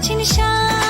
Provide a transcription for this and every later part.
请你笑。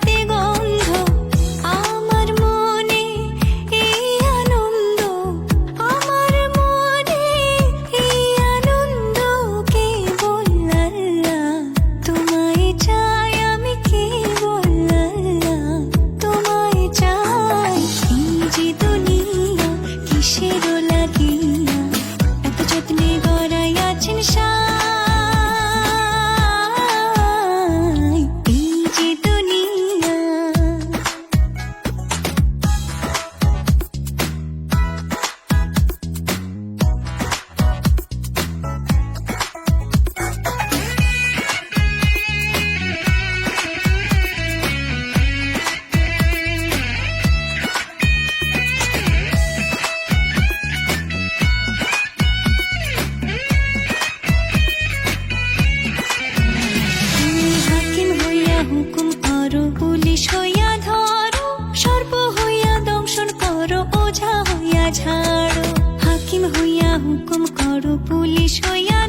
ওঝা হইয়া ঝাড়ো। হাকিম হইয়া হুকুম করো পুলিশ হইয়া